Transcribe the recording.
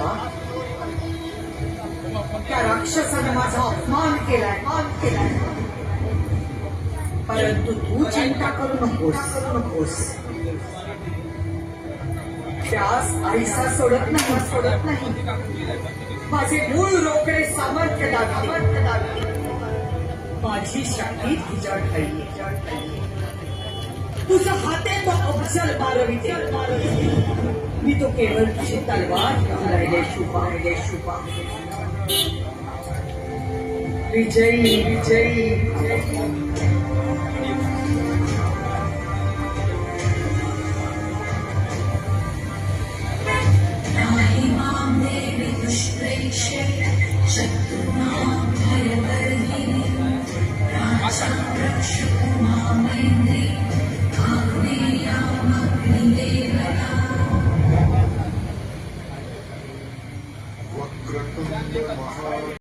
का त्या राक्षसाने माझा अपमान केलाय मान केलाय. परंतु तू चिंता करू नकोस करू नकोस. त्यास आईसा सोडत नाही सोडत नाही. माझे मूळ रोकडे सामर्थ्य दाखवते दाखवते माझी शक्ती तुझ्या ठाई. तुझं हाते तो अफजल मारविते. मी तो केवळ तुझी तलवार राहिले शुभा राहिले शुभा विजयी विजयी शत्रुना मां राजा గ్రంథం మహా